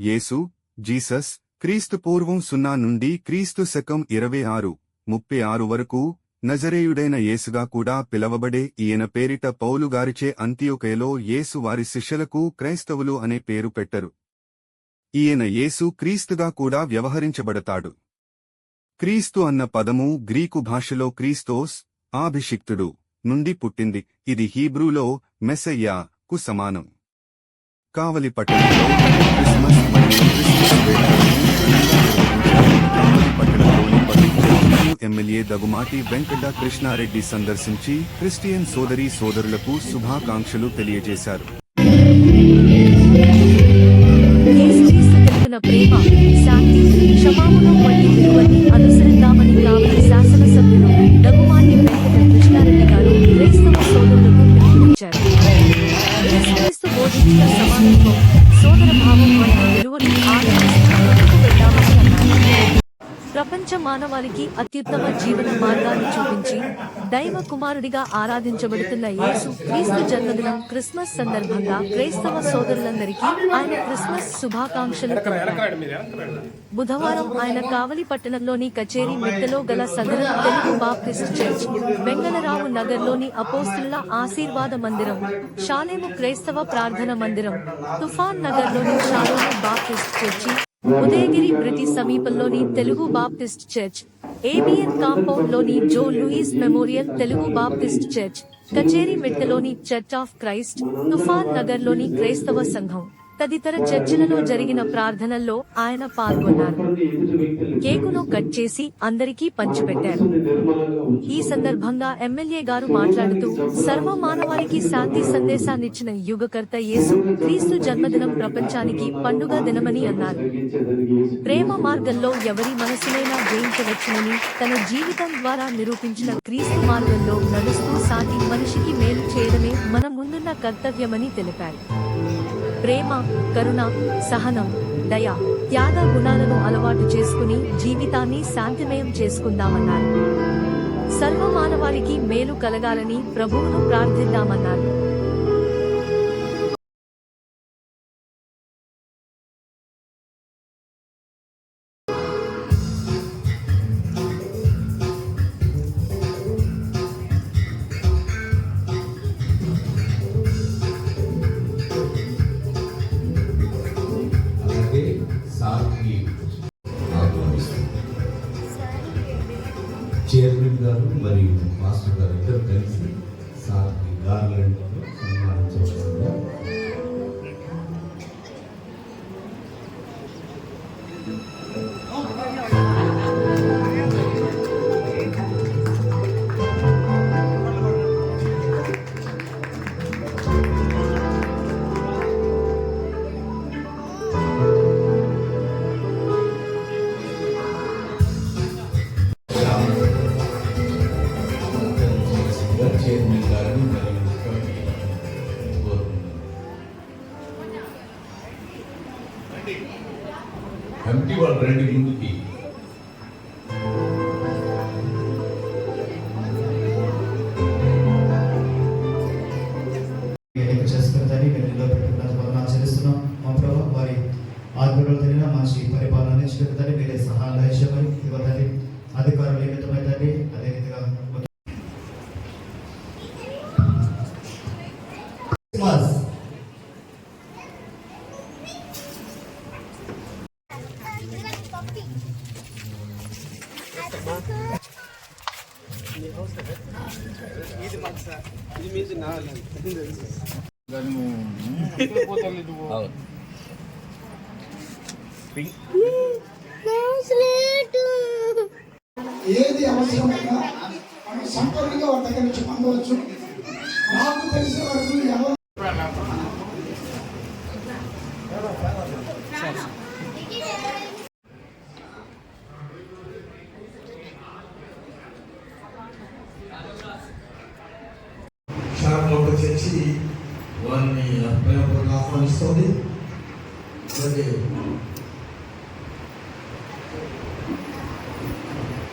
యేసు Jesus క్రీస్తు పూర్వం సున్నా నుండి క్రీస్తు శకం ఇరవై ఆరు ముప్పై ఆరు వరకు నజరేయుడైన యేసుగా కూడా పిలవబడే ఈయన పేరిట పౌలుగారిచే అంత్యోకయలో యేసు వారి శిష్యులకు క్రైస్తవులు అనే పేరు పెట్టరు. ఈయన యేసు క్రీస్తుగా కూడా వ్యవహరించబడతాడు. క్రీస్తు అన్న పదము గ్రీకు భాషలో క్రీస్తోస్ ఆభిషిక్తుడు నుండి పుట్టింది ఇది హీబ్రూలో మెసయ్యా కు సమానం. కావలి పట్టణంలో ఎమ్మెల్యే దగుమాటి వెంకట కృష్ణారెడ్డి సందర్శించి క్రిస్టియన్ సోదరీ సోదరులకు శుభాకాంక్షలు తెలియజేశారు. ప్రేమ శాంతి ప్రపంచ అత్యుత్తమ జీవన మార్గాన్ని చూపించి దైవ కుమారుడిగా ఆరాధించబడుతున్న యేసు క్రీస్తు జన్మదినం క్రిస్మస్ సందర్భంగా క్రైస్తవ సోదరులందరికీ ఆయన క్రిస్మస్ శుభాకాంక్షలు బుధవారం ఆయన కావలి పట్టణంలోని కచేరీ మెట్టలో గల సదరన్ తెలుగు బాప్టిస్ట్ చర్చ్ వెంగళరావు నగర్లోని అపోస్తుల ఆశీర్వాద మందిరం షాలేము క్రైస్తవ ప్రార్థన మందిరం తుఫాన్ నగర్లోని Shalem baptist church Udayagiri British సమీపంలోని Telugu Baptist church ABN కాంపౌండ్లోని Joe Louis memorial Telugu baptist church కచేరీ మెట్టలోని చర్చ్ ఆఫ్ క్రైస్ట్ తుఫాన్ నగర్లోని క్రైస్తవ సంఘం. తదితర చర్చలలో జరిగిన ప్రార్థనల్లో ఆయన పాల్గొన్నారు. కేకును కట్ చేసి అందరికీ పంచిపెట్టారు. ఈ సందర్భంగా ఎమ్మెల్యే గారు మాట్లాడుతూ సర్వ మానవానికి శాంతి సందేశాన్నిచ్చిన యుగకర్త యేసు క్రీస్తు జన్మదినం ప్రపంచానికి పండుగ దినమని అన్నారు. ప్రేమ మార్గంలో ఎవరి మనసునైనా జయించవచ్చునని తన జీవితం ద్వారా నిరూపించిన క్రీస్తు మార్గంలో నడుస్తూ సాటి మనిషికి మేలు చేయడమే మన ముందున్న కర్తవ్యమని తెలిపారు. ప్రేమ కరుణ సహనం దయ త్యాగ గుణాలను అలవాటు చేసుకుని జీవితాన్ని శాంతిమయం చేసుకుందామన్నారు. సర్వమానవాళికి మేలు కలగాలని ప్రభువును ప్రార్థిద్దామన్నారు. చైర్మన్ గారు మరియు మాస్టర్ గారు ఇద్దరు కలిసి సార్ గార్లెండ్లో మంచి పరిపాలన నిశ్చితండి మీరే సహాయం దయచేయమని ఇవ్వండి అధికారులు నిమిత్తమైందండి అదేవిధంగా క్రిస్మస్ ఏది అవసరమైనా మనం సంపూర్ణంగా వారి దగ్గర నుంచి పొందవచ్చు. నాకు తెలిసిన వరకు ఎవరు తెచ్చి వారిని ప్రేమపూర్వకంగా ఆహ్వానిస్తుంది. అలాగే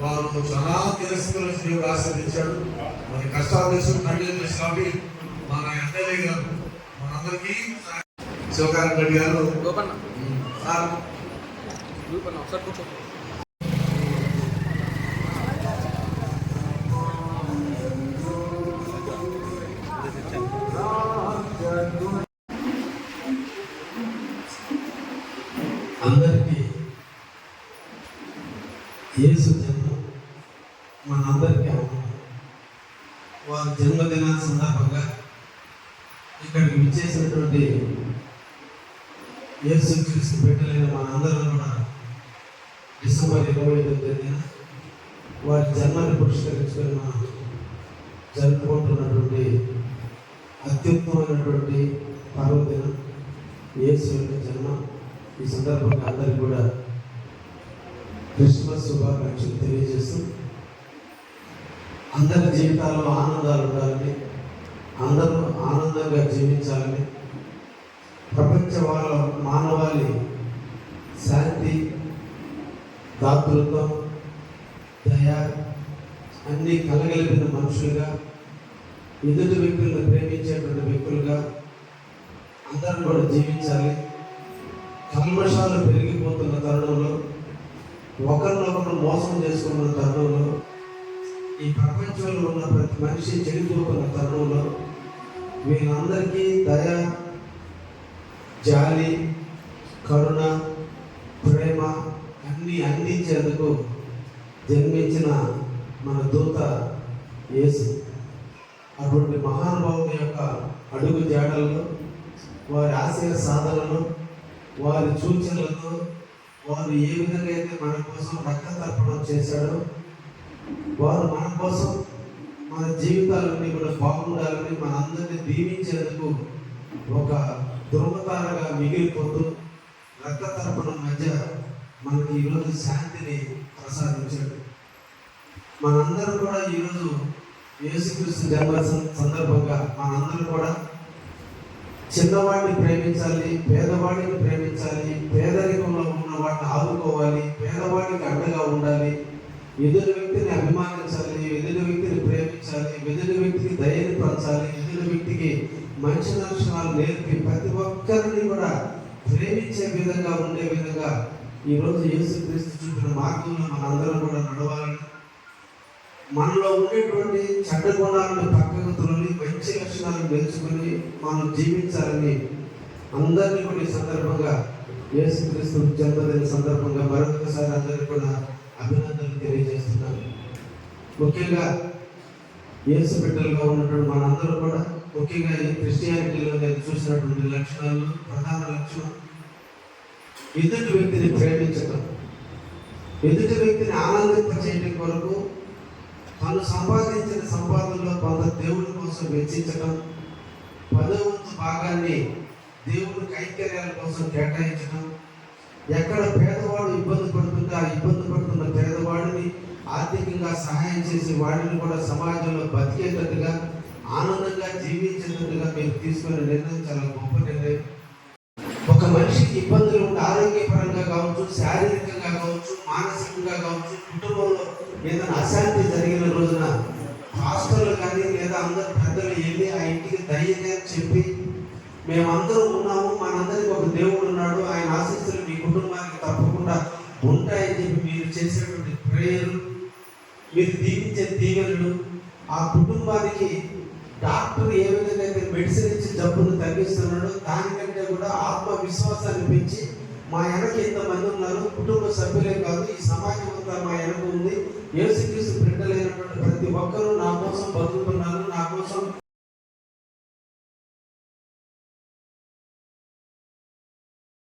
వారు చాలా తిరస్కరణ నుంచి దేవుడు ఆశీర్వదించాడు. మరి కష్టాలు తెలుసు కన్నీళ్ళు తెలుసు కాబట్టి మన ఎమ్మెల్యే గారు మనందరికీ శివకారం రెడ్డి గారు. అందరికీ యేసు జన్మ మనందరికీ అవసరం వారి జన్మదిన సందర్భంగా ఇక్కడికి విచ్చేసినటువంటి యేసు క్రీస్తు పెట్టలేని మనందరం కూడా డిసెంబర్ ఇరవై ఐదో తేదీన వారి జన్మని పురస్కరించుకొని మనం జరుపుకుంటున్నటువంటి అత్యుత్తమైనటువంటి పర్వదినం యేసు యొక్క జన్మ. ఈ సందర్భంగా అందరికి కూడా క్రిస్మస్ శుభాకాంక్షలు తెలియజేస్తూ అందరి జీవితాల్లో ఆనందాలు ఉండాలని అందరూ ఆనందంగా జీవించాలని ప్రపంచ వాళ్ళ మానవాళి శాంతి దాతృత్వం దయ అన్నీ కలగలిపిన మనుషులుగా ఎదుటి వ్యక్తులను ప్రేమించేటువంటి వ్యక్తులుగా అందరం కూడా జీవించాలి. కల్మషాలు పెరిగిపోతున్న తరుణంలో ఒకరినొకరు మోసం చేసుకున్న తరుణంలో ఈ ప్రపంచంలో ఉన్న ప్రతి మనిషి చెడిపోతున్న తరుణంలో వీళ్ళందరికీ దయ జాలి కరుణ ప్రేమ అన్నీ అందించేందుకు జన్మించిన మన దూత యేసు. అటువంటి మహానుభావుని యొక్క అడుగు జాడలను వారి ఆశయ సాధనలు వారి సూచనలతో వారు ఏ విధంగా అయితే మన కోసం రక్త తర్పణం చేశాడో వారు మన కోసం మన జీవితాలన్నీ కూడా బాగుండాలని మన అందరినీ దీవించేందుకు ఒక దుర్మతారగా మిగిలిపోతూ రక్త తర్పణం మధ్య మనకి ఈరోజు శాంతిని ప్రసాదించాడు. మనందరం కూడా ఈరోజు యేసుక్రీస్తు జన్మ సందర్భంగా మనందరం కూడా చిన్నవాడిని ప్రేమించాలి పేదవాడిని ప్రేమించాలి పేదరికంలో ఉన్న వాడిని ఆదుకోవాలి పేదవాడికి అండగా ఉండాలి ఎదుటి వ్యక్తిని అభిమానించాలి ఎదుటి వ్యక్తిని ప్రేమించాలి ఎదుటి వ్యక్తికి దయని పంచాలి ఎదుటి వ్యక్తికి మంచి లక్షణాలు నేర్పి ప్రతి ఒక్కరిని కూడా ప్రేమించే విధంగా ఉండే విధంగా ఈరోజు యేసుక్రీస్తు చూపిన మార్గంలో మనందరం కూడా నడవాలని మనలో ఉండేటువంటి చెడ్డ గుణాలను పక్కకు తొలగి మంచి లక్షణాలను నేర్చుకుని మనం జీవించాలని అందరినీ కూడా ఈ సందర్భంగా యేసుక్రీస్తు జన్మదిన సందర్భంగా మరొకసారి అందరికీ కూడా అభినందనలు తెలియజేస్తున్నాను. ముఖ్యంగా యేసు బిడ్డలుగా ఉన్నటువంటి మనందరూ కూడా ముఖ్యంగా ఈ క్రిస్టియానిటీలో నేను చూసినటువంటి లక్షణాలు ప్రధాన లక్షణం ఎదుటి వ్యక్తిని ప్రేమించటం ఎదుటి వ్యక్తిని ఆనందింపచేయడం కొరకు తను సంపాదించిన సంపాదనలో కొంత దేవుడి కోసం వెచ్చించడం పదో వంతు భాగాన్ని దేవుడి కైంకర్యాల కోసం కేటాయించడం ఎక్కడ పేదవాడు ఇబ్బంది పడుతుంది ఆర్థికంగా ఇబ్బంది పడుతున్న పేదవాడిని ఆర్థికంగా సహాయం చేసి వాడిని కూడా సమాజంలో బతికేటట్టుగా ఆనందంగా జీవించేటట్టుగా మీరు తీసుకునే నిర్ణయం చాలా గొప్ప నిర్ణయం. ఒక మనిషికి ఇబ్బందులు ఉంటే ఆరోగ్యపరంగా కావచ్చు శారీరకంగా కావచ్చు మానసికంగా కావచ్చు కుటుంబంలో ఏదైనా అశాంతి జరిగిన రోజున హాస్టల్లో కానీ లేదా అందరు పెద్దలు వెళ్ళి ఆ ఇంటికి ధైర్యంగా చెప్పి మేమందరం ఉన్నాము మనందరికి ఒక దేవుడు ఉన్నాడు ఆయన ఆశీస్సులు మీ కుటుంబానికి తప్పకుండా ఉంటాయని చెప్పి మీరు చేసినటువంటి ప్రేయర్ మీరు దీవించే దీవెనలు ఆ కుటుంబానికి డాక్టర్ ఏ విధంగా అయితే మెడిసిన్ ఇచ్చి జబ్బును తగ్గిస్తున్నాడో దానికంటే కూడా ఆత్మవిశ్వాసాన్ని పెంచి మా వెనక ఇంతమంది ఉన్నారు కుటుంబ సభ్యులే కాదు ఈ సమాజం అంతా మా వెనక ఉంది. యేసుక్రీస్తు బిడ్డలైనటువంటి ప్రతి ఒక్కరూ నా కోసం బతుకుతున్నారు నా కోసం